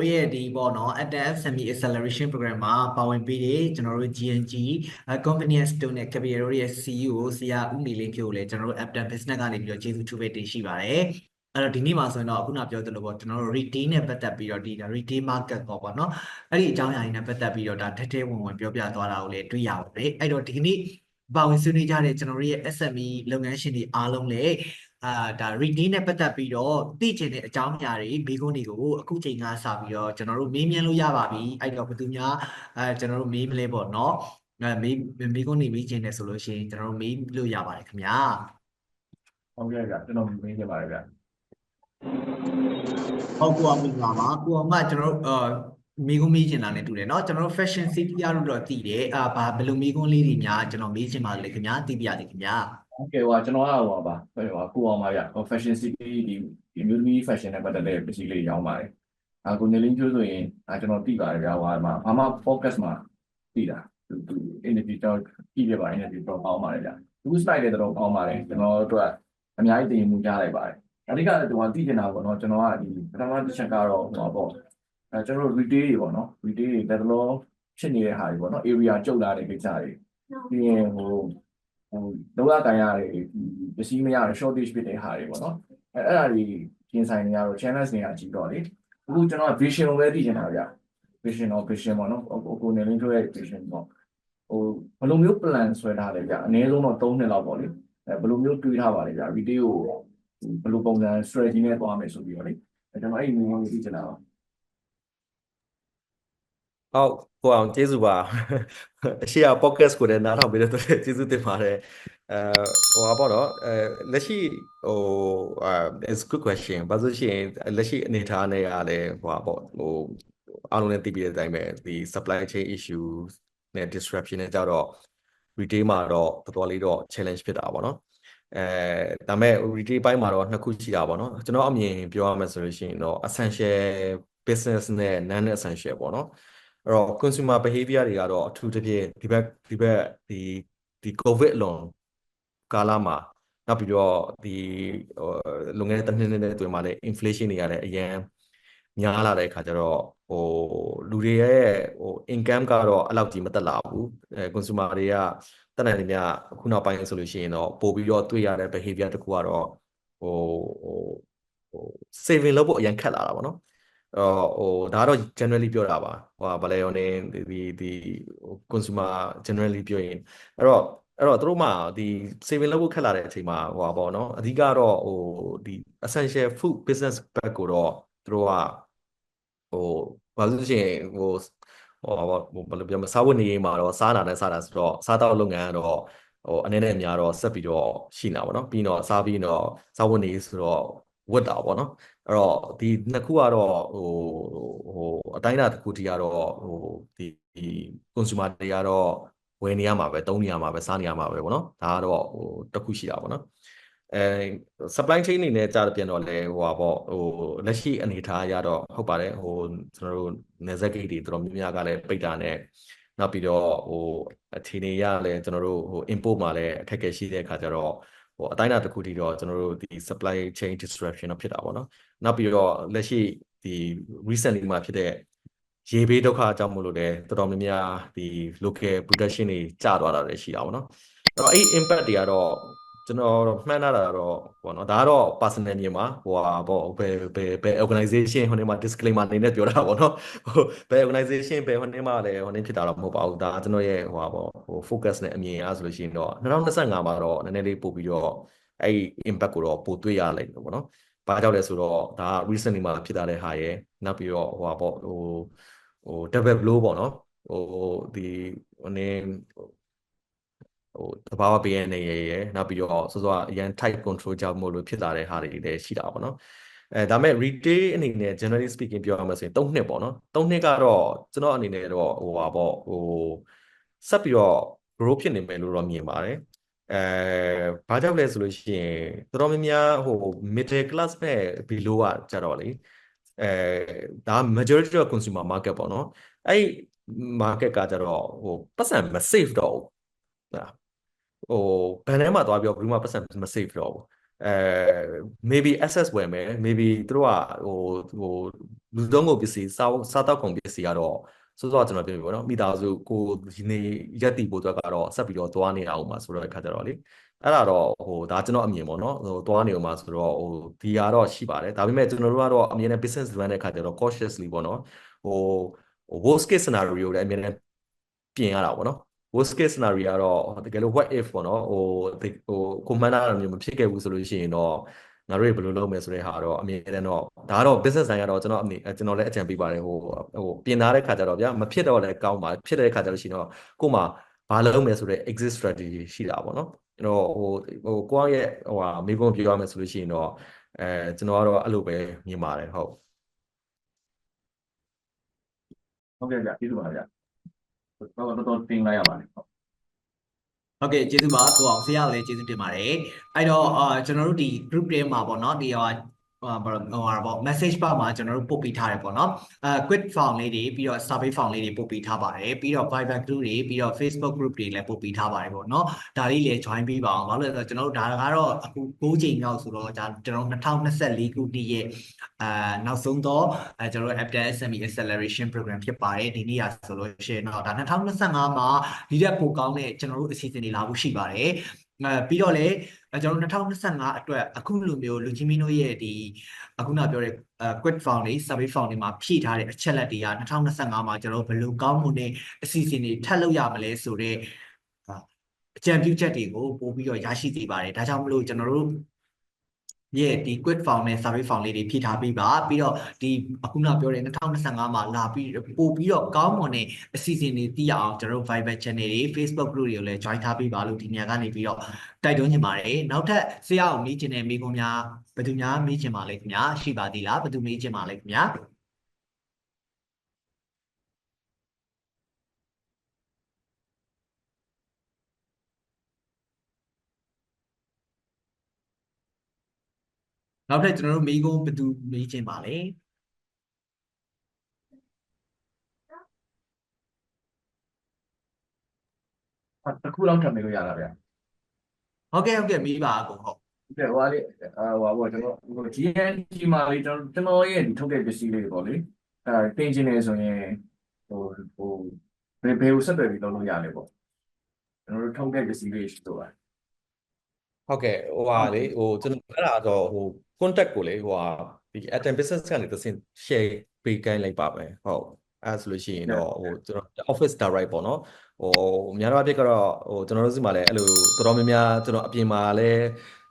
တို့ရဲ့ဒီပေါ့နော် Active Semi Acceleration Program မှာပါဝင်ပေးတဲ့ကျွန်တော်တို့ GNG Convenience Store နဲ့ Capital တို့ရဲ့ CEO ဆရာဦးနေလင်းဖြိုးကိုလည်းကျွန်တော်တို့ Active Business ကနေပြီးတော့ကျေးဇူးထူးပဲတင်ရှိပါတယ်အဲ့တော့ဒီနေ့မှာဆိုရင်တော့ခုနပြောသလိုပေါ့ကျွန်တော်တို့ retail နဲ့ပတ်သက်ပြီးတော့ဒီ retail market ပေါ့ပေါ့နော်အဲ့ဒီအကြောင်းအရာတွေနဲ့ပတ်သက်ပြီးတော့ဒါထဲထဲဝင်ဝင်ပြောပြသွားတာကိုလည်းတွေ့ရပါတယ်အဲ့တော့ဒီကနေ့ပါဝင်ဆွေးနွေးကြတဲ့ကျွန်တော်တို့ရဲ့ SME လုပ်ငန်းရှင်တွေအားလုံးလည်း အာဒါ retail နဲ့ပတ်သက်ပြီးတော့သိချင်တဲ့အကြောင်းအရာတွေမိကုန်းတွေကိုအခုချိန်ကစပြီးတော့ကျွန်တော်တို့မေးမြန်းလို့ရပါပြီအဲ့တော့ဘယ်သူများအဲကျွန်တော်တို့မေးမလဲပေါ့နော်အဲမေးမိကုန်းနေမေးချင်တယ်ဆိုလို့ရှိရင်ကျွန်တော်တို့မေးလို့ရပါတယ်ခင်ဗျာ ဟုတ်ကဲ့ဗျကျွန်တော်မေးချင်ပါတယ်ဗျ ဟုတ်ကိုအောင်မင်္ဂလာပါကိုအောင်ကကျွန်တော်တို့အာမိကုန်းမေးချင်တာနဲ့တူတယ်เนาะကျွန်တော်တို့ fashion city ရလို့တော့တည်တယ်အာဘာဘယ်လိုမိကုန်းလေးတွေများကျွန်တော်မေးချင်ပါလေခင်ဗျာသိပြရလေခင်ဗျာ ဟုတ်ကဲ့ဟိုကျွန်တော်ကဟိုပါဟိုကိုအောင်ပါဗျ fashion city ဒီဒီမျိုးသမီး fashion နဲ့ပတ်သက်တဲ့ပစ္စည်းလေးရောင်းပါတယ်အာကိုနေလင်းကျိုးဆိုရင်အာကျွန်တော်သိပါတယ်ဗျဟိုမှာဘာမှ focus မှာသိတာသူသူ interview တော့ကြည့်ပြပါ interview တော့ပေါင်းပါတယ်ဗျသူ slide တွေတော့ပေါင်းပါတယ်ကျွန်တော်တို့အများကြီးတင်မှုကြားလိုက်ပါတယ်အဓိကကကျွန်တော်သိချင်တာပေါ့နော်ကျွန်တော်ကဒီပထမတစ်ချက်ကတော့ဟိုပေါ့အဲကျွန်တော်တို့ retail တွေပေါ့နော် retail တွေလက်တော်ဖြစ်နေတဲ့ဟာတွေပေါ့နော် area ကျုပ်လာတဲ့ကိစ္စတွေပြီးရင်ဟို ဟိုလောကကန်ရတယ်ပစ္စည်းမရတဲ့ shortage ဖြစ်တဲ့ဟာတွေပေါ့နော်အဲအဲ့ဒါတွေပြင်ဆိုင်နေရတော့ challenge တွေကကြည့်တော့လေအခုကျွန်တော် vision ကိုပဲသိချင်တာဗျ vision တော့ vision ပေါ့နော်ကိုကိုနေလင်းတို့ရဲ့ vision ပေါ့ဟိုဘယ်လိုမျိုး plan ဆွဲထားလဲဗျအနည်းဆုံးတော့3နှစ်လောက်ပေါ့လေအဲဘယ်လိုမျိုးတွေးထားပါလဲဗျ retail ကိုဘယ်လိုပုံစံ strategy နဲ့သွားမယ်ဆိုပြီးတော့လေအဲကျွန်တော်အဲ့ဒီမျိုးကိုသိချင်တာပါ ဟုတ်ကိုအောင်ကျေးဇူးပါအရှိရ podcast ကိုလည်းနားထောင်ပေးတဲ့အတွက်ကျေးဇူးတင်ပါတယ်အဲဟိုပါပေါ့နော်အဲလက်ရှိဟိုအာ is good question ဘာလို့ရှိရင်လက်ရှိအနေအထားနဲ့ကလည်းဟိုပါပေါ့ဟိုအားလုံးလည်းသိပြီးတဲ့အတိုင်းပဲဒီ supply chain issues နဲ့ disruption နဲ့ကြတော့ retail မှာတော့တော်တော်လေးတော့ challenge ဖြစ်တာပေါ့နော်အဲဒါမဲ့ retail ဘိုင်းမှာတော့နှစ်ခုရှိတာပေါ့နော်ကျွန်တော်အမြင်ပြောရမယ်ဆိုလို့ရှိရင်တော့ essential business နဲ့ non essential ပေါ့နော် အဲ့တော့ consumer behavior တွေကတော့အထူးသဖြင့်ဒီဘက်ဒီဘက်ဒီဒီ covid လွန်ကာလမှာနောက်ပြီးတော့ဒီဟိုလွန်ခဲ့တဲ့တစ်နှစ်နဲ့တွင်မှာလည်း inflation တွေရတယ်အရင်များလာတဲ့အခါကျတော့ဟိုလူတွေရဲ့ဟို income ကတော့အဲ့လောက်ကြီးမတက်လာဘူးအဲ consumer တွေကတက်နိုင်တယ်များအခုနောက်ပိုင်းဆိုလို့ရှိရင်တော့ပို့ပြီးတော့တွေ့ရတဲ့ behavior တစ်ခုကတော့ဟိုဟိုဟို saving လုပ်ဖို့အရင်ခက်လာတာပေါ့နော် အော်ဟိုဒါကတော့ generally ပြောတာပါဟိုဗလဲရောနေဒီဒီ consumer generally ပြောရင်အဲ့တော့အဲ့တော့တို့မှဒီ saving လုပ်ဖို့ခက်လာတဲ့အချိန်မှာဟိုပါပေါ့နော်အဓိကတော့ဟိုဒီ essential food business ဘက်ကိုတော့တို့ကဟိုဘာလို့ရှိရင်ဟိုဟိုဘာဘယ်လိုပြောမစားဝတ်နေရေးမှာတော့စားနာနဲ့စားတာဆိုတော့စားတော့လုပ်ငန်းကတော့ဟိုအနေနဲ့အများတော့ဆက်ပြီးတော့ရှိနေတာပေါ့နော်ပြီးတော့စားပြီးတော့စားဝတ်နေရေးဆိုတော့ဝတ်တာပေါ့နော် အဲ့တော့ဒီနှစ်ခုကတော့ဟိုဟိုအတိုင်းအတာတစ်ခုတည်းကတော့ဟိုဒီဒီ consumer တွေကတော့ဝယ်နေရမှာပဲသုံးနေရမှာပဲစားနေရမှာပဲပေါ့နော်ဒါကတော့ဟိုတစ်ခုရှိတာပေါ့နော်အဲ supply chain အနေနဲ့ကြားပြန်တော့လဲဟိုပါပေါ့ဟိုလက်ရှိအနေအထားရတော့ဟုတ်ပါတယ်ဟိုကျွန်တော်တို့နေဆက်ဂိတ်တွေတော်တော်များများကလည်းပိတ်တာနဲ့နောက်ပြီးတော့ဟိုအခြေအနေရလဲကျွန်တော်တို့ဟို import မှာလည်းအခက်အခဲရှိတဲ့အခါကျတော့ ဟိုအတိုင်းအတာတစ်ခုတည်းတော့ကျွန်တော်တို့ဒီ supply chain disruption တော့ဖြစ်တာပေါ့နော်နောက်ပြီးတော့လက်ရှိဒီ recently မှာဖြစ်တဲ့ရေဘေးဒုက္ခအကြောင်းမို့လို့လည်းတော်တော်များများဒီ local production တွေကျသွားတာလည်းရှိတာပေါ့နော်အဲ့တော့အဲ့ impact တွေကတော့ ကျွန်တော်မှန်းထားတာတော့ပေါ့နော်ဒါကတော့ personal မြင်ပါဟိုဟာပေါ့ဘယ်ဘယ်ဘယ် organization ဟိုနေမှာ disclaimer အနေနဲ့ပြောတာပေါ့နော်ဟိုဘယ် organization ဘယ်ဟိုနေမှာလည်းဟိုနေဖြစ်တာတော့မဟုတ်ပါဘူးဒါကျွန်တော်ရဲ့ဟိုဟာပေါ့ဟို focus နဲ့အမြင်အားဆိုလို့ရှိရင်တော့2025မှာတော့နည်းနည်းလေးပို့ပြီးတော့အဲ့ impact ကိုတော့ပိုတွေ့ရလိမ့်မယ်ပေါ့နော်ဘာကြောင့်လဲဆိုတော့ဒါ recently မှာဖြစ်တာတဲ့ဟာရယ်နောက်ပြီးတော့ဟိုဟာပေါ့ဟိုဟို double blow ပေါ့နော်ဟိုဒီဟိုနေ ဟိုတဘာဝပေးရနေရရနောက်ပြီးတော့စောစောအရန် tight control ကြောင့်မို့လို့ဖြစ်လာတဲ့ဟာတွေလည်းရှိတာပေါ့နော်အဲဒါမဲ့ retail အနေနဲ့ generally speaking ပြောရမှာဆိုရင်3နှစ်ပေါ့နော်3နှစ်ကတော့ကျွန်တော်အနေနဲ့တော့ဟိုပါပေါ့ဟိုဆက်ပြီးတော့ grow ဖြစ်နေမယ်လို့တော့မြင်ပါတယ်အဲဘာကြောင့်လဲဆိုလို့ရှိရင်တော်တော်များများဟို middle class နဲ့ below ကကြတော့လေအဲဒါ majority of consumer market ပေါ့နော်အဲ့ market ကကြတော့ဟိုပတ်စံမ safe တော့ဘူးဟို ဘန်ထဲမှာသွားပြီးတော့ဘယ်သူမှပတ်စံမ save တော့ဘူးအဲ maybe access ဝယ်မယ် maybe သူတို့ကဟိုဟိုလူသုံးကုန်ပစ္စည်းစားစားတောက်ကုန်ပစ္စည်းကတော့ဆိုတော့ကျွန်တော်ပြောပြပေါ့နော်မိသားစုကိုဒီနေ့ရက်တီဖို့အတွက်ကတော့ဆက်ပြီးတော့သွားနေအောင်ပါဆိုတော့အခါကြတော့လေအဲ့ဒါတော့ဟိုဒါကျွန်တော်အမြင်ပေါ့နော်ဟိုသွားနေအောင်ပါဆိုတော့ဟိုဒီဟာတော့ရှိပါတယ်ဒါပေမဲ့ကျွန်တော်တို့ကတော့အမြင်နဲ့ business run တဲ့အခါကျတော့ cautiously ပေါ့နော်ဟို worst case scenario ကိုလည်းအမြင်နဲ့ပြင်ရတာပေါ့နော် worst case scenario ကတော့တကယ်လို့ what if ပေါ့နော်ဟိုဒီဟိုကိုမှန်းတာမျိုးမဖြစ်ခဲ့ဘူးဆိုလို့ရှိရင်တော့ငါတို့တွေဘယ်လိုလုပ်မယ်ဆိုတဲ့ဟာတော့အမြင်နဲ့တော့ဒါကတော့ business တိုင်းကတော့ကျွန်တော်အမြင်ကျွန်တော်လည်းအကြံပေးပါတယ်ဟိုဟိုပြင်ထားတဲ့ခါကျတော့ဗျာမဖြစ်တော့လည်းကောင်းပါဖြစ်တဲ့ခါကျလို့ရှိရင်တော့ကို့မှာဘာလုပ်မယ်ဆိုတဲ့ exit strategy ရှိတာပေါ့နော်ကျွန်တော်ဟိုဟိုကိုယ့်ရဲ့ဟိုဟာမိကုန်းပြောရမယ်ဆိုလို့ရှိရင်တော့အဲကျွန်တော်ကတော့အဲ့လိုပဲမြင်ပါတယ်ဟုတ်ဟုတ်ကဲ့ဗျကျေးဇူးပါဗျ တော့တော့တော့တင်လိုက်ရပါတယ်ဟုတ်ဟုတ်ကဲ့ကျေးဇူးပါကိုအောင်ဆရာလည်းကျေးဇူးတင်ပါတယ်အဲ့တော့အာကျွန်တော်တို့ဒီ group ထဲမှာပေါ့နော်ဒီဟာ ဟာဘာလို့ဟိုဟာပေါ့ message bar မှာကျွန်တော်တို့ပို့ပေးထားတယ်ပေါ့နော်အဲ quit form လေးတွေပြီးတော့ survey form လေးတွေပို့ပေးထားပါတယ်ပြီးတော့ Viber group တွေပြီးတော့ Facebook group တွေလည်းပို့ပေးထားပါတယ်ပေါ့နော်ဒါလေးလည်း join ပေးပါအောင်ဘာလို့လဲဆိုတော့ကျွန်တော်တို့ဒါကတော့အခု6ချိန်မြောက်ဆိုတော့ဒါကျွန်တော်တို့2024ခုနှစ်ရဲ့အာနောက်ဆုံးတော့အဲကျွန်တော်တို့ Apple SME Acceleration Program ဖြစ်ပါတယ်ဒီနေ့ရဆိုလို့ရှိရင်တော့ဒါ2025မှာဒီတက်ပိုကောင်းတဲ့ကျွန်တော်တို့အစီအစဉ်တွေလာဖို့ရှိပါတယ် အဲပြီးတော့လည်းအဲကျွန်တော်တို့2025အတွက်အခုလိုမျိုးလူကြီးမင်းတို့ရဲ့ဒီအခုနပြောတဲ့အဲ quit form တွေ survey form တွေမှာဖြည့်ထားတဲ့အချက်လက်တွေက2025မှာကျွန်တော်တို့ဘယ်လိုကောင်းမွန်တဲ့အစီအစဉ်တွေထပ်လုပ်ရမလဲဆိုတော့အကြံပြုချက်တွေကိုပို့ပြီးတော့ရရှိစေပါတယ်ဒါကြောင့်မလို့ကျွန်တော်တို့ ရဲ့ဒီ quit form နဲ့ survey form လေးတွေဖြည့်ထားပြီးပါပြီးတော့ဒီအခုနပြောတဲ့2025မှာလာပြီးပို့ပြီးတော့ကောင်းမွန်တဲ့အစီအစဉ်တွေသိရအောင်ကျွန်တော်တို့ Viber channel တွေ Facebook group တွေကိုလည်း join ထားပြီးပါလို့ဒီညကနေပြီးတော့တိုက်တွန်းချင်ပါတယ်နောက်ထပ်ဆရာကိုမေးချင်တဲ့မေးခွန်းများဘယ်သူများမေးချင်ပါလဲခင်ဗျာရှိပါသေးလားဘယ်သူမေးချင်ပါလဲခင်ဗျာ နောက်ထပ်ကျွန်တော်တို့မေးခွန်းဘယ်သူမေးချင်ပါလဲတစ်ခုလောက်ထပ်မေးလို့ရတာဗျဟုတ်ကဲ့ဟုတ်ကဲ့မေးပါအကုန်ဟုတ်ဟုတ်ကဲ့ဟိုဟာလေးအာဟိုဟာပေါ့ကျွန်တော်ဟို GNG မှာလေးကျွန်တော်ကျွန်တော်ရဲ့ဒီထုတ်တဲ့ပစ္စည်းလေးတွေပေါ့လေအဲတင်ချင်နေဆိုရင်ဟိုဟိုဘယ်ဘယ်ကိုဆက်သွယ်ပြီးလုပ်လို့ရလဲပေါ့ကျွန်တော်တို့ထုတ်တဲ့ပစ္စည်းလေးရှိတော့ပါ ဟုတ်ကဲ့ဟိုဟာလေဟိုကျွန်တော်အဲ့ဒါတော့ဟို contact ကိုလေဟိုဟာဒီ Atom Business ကနေတစ်ဆင့် share ပေးကိုင်းလိုက်ပါမယ်ဟုတ်အဲ့ဒါဆိုလို့ရှိရင်တော့ဟိုကျွန်တော် office direct ပေါ့နော်ဟိုအများတော့အဖြစ်ကတော့ဟိုကျွန်တော်တို့စီမှာလည်းအဲ့လိုတော်တော်များများကျွန်တော်အပြင်မှာလည်း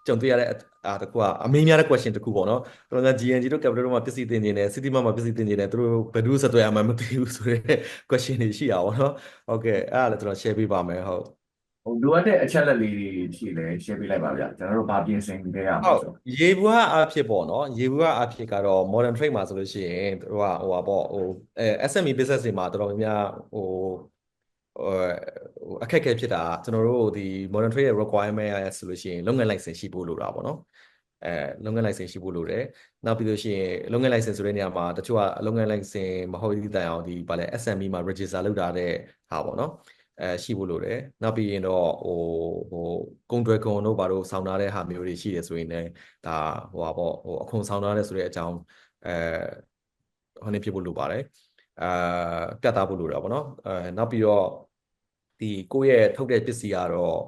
ကြုံတွေ့ရတဲ့အာတကူကအမေးများတဲ့ question တခုပေါ့နော်တော်တော်များ GNG တို့ Capital တို့မှာပစ္စည်းတင်နေတယ် City Mart မှာပစ္စည်းတင်နေတယ်သူတို့ဘယ်သူဆက်သွယ်ရမှန်းမသိဘူးဆိုတဲ့ question တွေရှိတာပေါ့နော်ဟုတ်ကဲ့အဲ့ဒါလည်းကျွန်တော် share ပေးပါမယ်ဟုတ် ဟိုလိုအပ်တဲ့အချက်လက်လေးတွေရှိလဲ share ပေးလိုက်ပါဗျကျွန်တော်တို့ဘာပြင်ဆင်ပေးရမှာဟုတ်ဆိုရေဘူးကအဖြစ်ပေါ့နော်ရေဘူးကအဖြစ်ကတော့ modern trade မှာဆိုလို့ရှိရင်သူကဟိုပါပေါ့ဟိုအဲ SME business တွေမှာတော်တော်များများဟိုဟိုအခက်အခဲဖြစ်တာကျွန်တော်တို့ဒီ modern trade ရဲ့ requirement ရဆိုလို့ရှိရင်လုပ်ငန်း license ရှိဖို့လိုတာပေါ့နော်အဲလုပ်ငန်း license ရှိဖို့လိုတယ်နောက်ပြီးလို့ရှိရင်လုပ်ငန်း license ဆိုတဲ့နေရာမှာတချို့ကလုပ်ငန်း license မဟုတ်သည့်တိုင်အောင်ဒီဗာလဲ SME မှာ register လုပ်တာတဲ့ဟာပေါ့နော် အဲရှိဖို့လိုတယ်နောက်ပြီးရင်တော့ဟိုဟိုကုန်တွယ်ကုန်တို့ဘာလို့ဆောင်းထားတဲ့ဟာမျိုးတွေရှိတယ်ဆိုရင်လည်းဒါဟိုပါပေါ့ဟိုအခွန်ဆောင်ထားတဲ့ဆိုတဲ့အကြောင်းအဲဟိုနေဖြစ်ဖို့လိုပါတယ်အာပြတ်သားဖို့လိုတာပေါ့နော်အဲနောက်ပြီးတော့ဒီကိုယ့်ရဲ့ထုတ်တဲ့ပစ္စည်းကတော့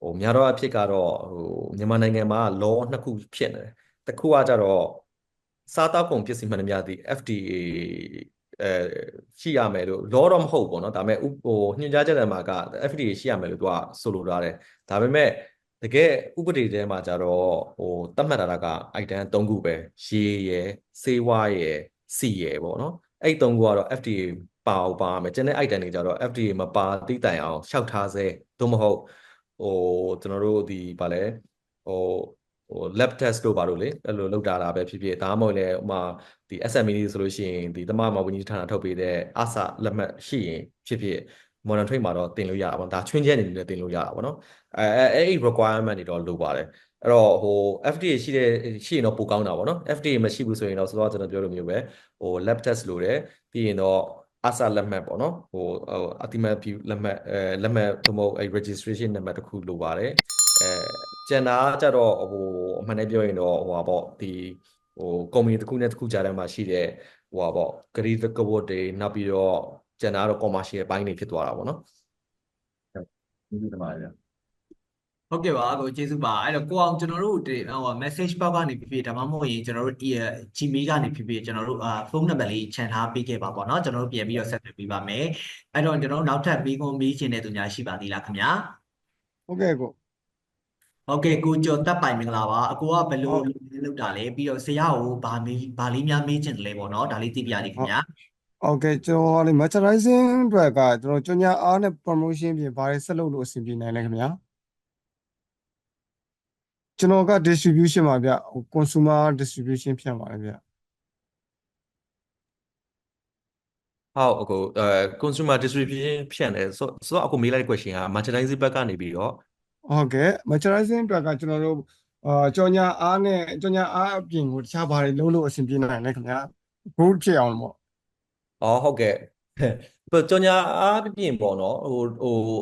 ဟိုများတော့အဖြစ်ကတော့ဟိုမြန်မာနိုင်ငံမှာ law နှစ်ခုဖြစ်နေတယ်တစ်ခုကကြတော့စားတောက်ကုန်ပစ္စည်းမှန်သမျှဒီ FDA အဲရှိရမယ်လို့ law တော့မဟုတ်ဘူးပေါ့နော်ဒါပေမဲ့ဥဟိုညွှန်ကြားချက်တွေမှာက FDA ရှိရမယ်လို့သူကဆိုလိုထားတယ်ဒါပေမဲ့တကယ်ဥပဒေထဲမှာကြတော့ဟိုသတ်မှတ်ထားတာက item ၃ခုပဲရေရယ်ဆေးဝါးရယ်စီရယ်ပေါ့နော်အဲ့၃ခုကတော့ FDA ပါအောင်ပါမယ်ကျန်တဲ့ item တွေကြတော့ FDA မပါတိတိုင်အောင်ရှောက်ထားစေသို့မဟုတ်ဟိုကျွန်တော်တို့ဒီဗာလဲဟို ဟို lab test တို့ပါလို့လေအဲ့လိုလောက်တာတာပဲဖြစ်ဖြစ်ဒါမှမဟုတ်လေဥမာဒီ SME တွေဆိုလို့ရှိရင်ဒီသမမဝန်ကြီးဌာနထုတ်ပေးတဲ့အာစာလက်မှတ်ရှိရင်ဖြစ်ဖြစ် modern trade မှာတော့တင်လို့ရတာပေါ့ဒါချွင်းချက်အနေနဲ့တင်လို့ရတာပေါ့နော်အဲအဲအဲ့ဒီ requirement တွေတော့လိုပါတယ်အဲ့တော့ဟို FDA ရှိတဲ့ရှိရင်တော့ပိုကောင်းတာပေါ့နော် FDA မရှိဘူးဆိုရင်တော့ဆိုတော့ကျွန်တော်ပြောလိုမျိုးပဲဟို lab test လိုတယ်ပြီးရင်တော့အာစာလက်မှတ်ပေါ့နော်ဟိုဟိုအတိမတ် view လက်မှတ်အဲလက်မှတ်သို့မဟုတ်အဲ registration နံပါတ်တစ်ခုလိုပါတယ် အဲကျန်တာကကြတော့ဟိုအမှန်တည်းပြောရင်တော့ဟိုပါပေါ့ဒီဟိုကုမ္ပဏီတစ်ခုနဲ့တစ်ခုကြားထဲမှာရှိတဲ့ဟိုပါပေါ့ဂရီကဝတ်တွေနောက်ပြီးတော့ကျန်တာကတော့ commercial ဘိုင်းတွေဖြစ်သွားတာပေါ့နော်ကျေးဇူးတင်ပါတယ်ဗျာဟုတ်ကဲ့ပါကိုကျေးဇူးပါအဲ့တော့ကိုအောင်ကျွန်တော်တို့ဒီဟို message box ကနေဖြစ်ဖြစ်ဒါမှမဟုတ်ရင်ကျွန်တော်တို့ Gmail ကနေဖြစ်ဖြစ်ကျွန်တော်တို့အာဖုန်းနံပါတ်လေးခြံထားပေးခဲ့ပါပေါ့နော်ကျွန်တော်တို့ပြန်ပြီးတော့ဆက်သွယ်ပေးပါမယ်အဲ့တော့ကျွန်တော်တို့နောက်ထပ်ပြီးကုန်ပြီးခြင်းတဲ့သူများရှိပါသေးလားခင်ဗျာဟုတ်ကဲ့ကို ဟုတ်ကဲ့ကိုကျော်တပ်ပိုင်မင်္ဂလာပါအကိုကဘယ်လိုဟုတ်လုပ်တာလဲပြီးတော့ဆရာကိုဗာမေးဗာလေးများမေးချင်တယ်လဲပေါ့နော်ဒါလေးသိပြရစီခင်ဗျာဟုတ်ကဲ့ကျွန်တော်လေ merchandising အတွက်ကကျွန်တော်ကြော်ညာအားနဲ့ promotion ပြင်ဘာတွေဆက်လုပ်လို့အဆင်ပြေနိုင်လဲခင်ဗျာကျွန်တော်က distribution ပါဗျဟို consumer distribution ဖြန့်ပါတယ်ဗျဟုတ်အကိုအဲ consumer distribution ဖြန့်တယ်ဆိုဆိုတော့အကိုမေးလိုက်တဲ့ question က merchandising ဘက်ကနေပြီးတော့ ဟုတ်ကဲ့ merchandising အတွက်ကကျွန်တော်တို့အာကြော်ညာအားနဲ့ကြော်ညာအားအပြင်ကိုတခြားဘာတွေလုပ်လို့အဆင်ပြေနိုင်လဲခင်ဗျာ good ဖြစ်အောင်ပေါ့อ๋อဟုတ်ကဲ့ပကြောညာအားဖြင့်ပေါ့နော်ဟိုဟိုဟို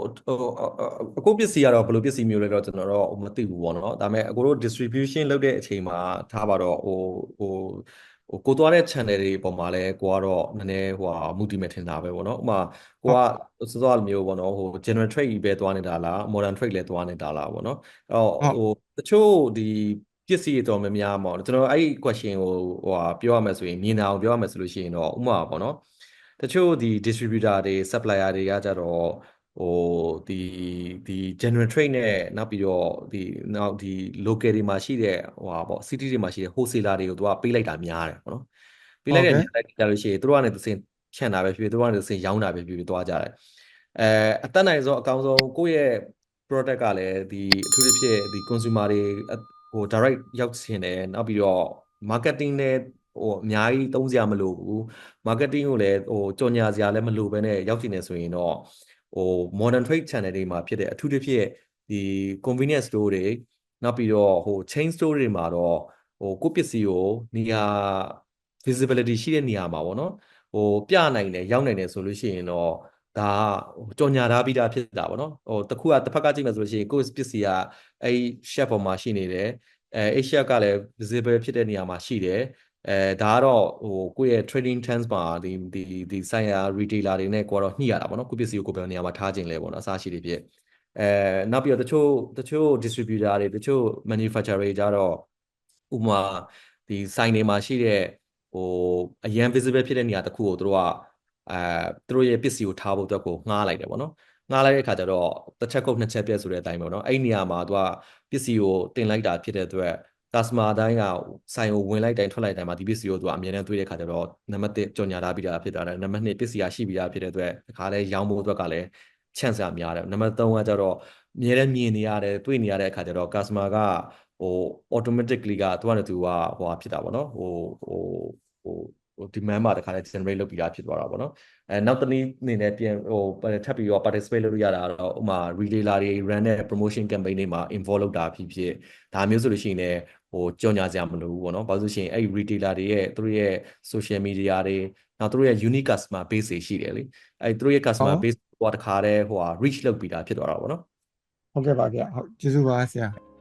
အခုပစ္စည်းကတော့ဘယ်လိုပစ္စည်းမျိုးလဲတော့ကျွန်တော်တော့မသိဘူးပေါ့နော်ဒါပေမဲ့အခုတို့ distribution လုပ်တဲ့အချိန်မှာထားပါတော့ဟိုဟို ဟိုကိုသွားတဲ့ channel တွေပုံမှာလဲကိုကတော့နည်းနည်းဟိုဟာမူတည်မဲ့ထင်တာပဲပေါ့နော်ဥပမာကိုကစောစောလိုမျိုးပေါ့နော်ဟို general trade ကြီးပဲသွားနေတာလား modern trade လည်းသွားနေတာလားပေါ့နော်အဲ့တော့ဟိုတချို့ဒီပစ္စည်းတွေတော်များများပေါ့နော်ကျွန်တော်အဲ့ဒီ question ကိုဟိုဟာပြောရမယ်ဆိုရင်မြင်တာအောင်ပြောရမယ်ဆိုလို့ရှိရင်တော့ဥပမာပေါ့နော်တချို့ဒီ distributor တွေ supplier တွေကကြတော့ ဟိုဒီဒီ general trade နဲ့နောက်ပြီးတော့ဒီနောက်ဒီ local တွေမှာရှိတဲ့ဟိုဟာပေါ့ city တွေမှာရှိတဲ့ wholesaler တွေကိုသူကပေးလိုက်တာများတယ်ပေါ့နော်ပေးလိုက်တဲ့များလိုက်ကြလို့ရှိရင်သူတို့ကနေသစင်ဖြန့်တာပဲဖြစ်ဖြစ်သူတို့ကနေသစင်ရောင်းတာပဲဖြစ်ဖြစ်သွားကြတယ်အဲအတက်နိုင်ဆုံးအကောင်းဆုံးကိုယ့်ရဲ့ product ကလည်းဒီအထူးသဖြင့်ဒီ consumer တွေအဟို direct ရောက်ချင်တယ်နောက်ပြီးတော့ marketing နဲ့ဟိုအများကြီးသုံးစရာမလိုဘူး marketing ကိုလည်းဟိုကြော်ညာစရာလည်းမလိုဘဲနဲ့ရောက်နေဆိုရင်တော့ ဟို modern trade channel တွေမှာဖြစ်တဲ့အထူးသဖြင့်ဒီ convenience store တွေနောက်ပြီးတော့ဟို chain store တွေမှာတော့ဟိုကိုယ့်ပစ္စည်းကိုနေရာ visibility ရှိတဲ့နေရာမှာပေါ့နော်ဟိုပြနိုင်တယ်ရောက်နိုင်တယ်ဆိုလို့ရှိရင်တော့ဒါကဟိုကြော်ညာထားပြီးသားဖြစ်တာပေါ့နော်ဟိုတစ်ခုကတစ်ဖက်ကကြည့်မယ်ဆိုလို့ရှိရင်ကိုယ့်ပစ္စည်းကအဲ့ chef ပေါ်မှာရှိနေတယ်အဲ Asia ကလည်း visible ဖြစ်တဲ့နေရာမှာရှိတယ် အဲဒါကတော့ဟိုကိုယ့်ရဲ့ trading terms မှာဒီဒီဒီဆိုင်ရာ retailer တွေနဲ့ကိုကတော့ညှိရတာပေါ့နော်ကိုယ့်ပစ္စည်းကိုကိုယ်ဘယ်နေရာမှာထားခြင်းလဲပေါ့နော်အစားရှိတွေဖြစ်အဲနောက်ပြီးတော့တချို့တချို့ distributor တွေတချို့ manufacturer တွေကြတော့ဥပမာဒီဆိုင်တွေမှာရှိတဲ့ဟိုအရန် visible ဖြစ်တဲ့နေရာတစ်ခုကိုသူတို့ကအဲသူတို့ရဲ့ပစ္စည်းကိုထားဖို့အတွက်ကိုငှားလိုက်တယ်ပေါ့နော်ငှားလိုက်တဲ့အခါကျတော့တစ်ချက်ခုတ်နှစ်ချက်ပြက်ဆိုတဲ့အတိုင်းပေါ့နော်အဲ့ဒီနေရာမှာသူကပစ္စည်းကိုတင်လိုက်တာဖြစ်တဲ့အတွက် customer အတိုင်းကဆိုင်ကိုဝင်လိုက်တိုင်းထွက်လိုက်တိုင်းမှာဒီပစ္စည်းကိုသူကအမြဲတမ်းတွေးတဲ့ခါကျတော့နံပါတ်1ကြော်ညာထားပြီးတာဖြစ်သွားတယ်နံပါတ်2ပစ္စည်းကရှိပြီးသားဖြစ်တဲ့အတွက်ဒီခါလဲရောင်းဖို့အတွက်ကလည်း chance ကများတယ်နံပါတ်3ကကျတော့အမြဲတမ်းမြင်နေရတယ်တွေးနေရတဲ့အခါကျတော့ customer ကဟို automatically ကသူကလည်းသူကဟိုဟာဖြစ်တာပေါ့နော်ဟိုဟိုဟိုဟို demand မှာတခါလဲ generate လုပ်ပြီးသားဖြစ်သွားတာပေါ့နော်အဲနောက်တစ်နည်းအနေနဲ့ပြန်ဟိုထပ်ပြီးတော့ participate လုပ်လို့ရတာတော့ဥပမာ retailer တွေ run တဲ့ promotion campaign တွေမှာ involve လုပ်တာဖြစ်ဖြစ်ဒါမျိုးဆိုလို့ရှိရင်လည်း ဟိုကြော်ညာစရာမလိုဘူးပေါ့နော်ဘာလို့ဆိုရှင်အဲ့ retailer တွေရဲ့သူတို့ရဲ့ social media တွေနောက်သူတို့ရဲ့ unique customer base တွေရှိတယ်လေအဲ့သူတို့ရဲ့ customer ဟုတ် base ဟိုတခါတည်းဟိုဟာ reach လုပ်ပြီးတာဖြစ်သွားတာပေါ့နော်ဟုတ်ကဲ့ပါဗျဟုတ်ကျေးဇူးပါဆရာ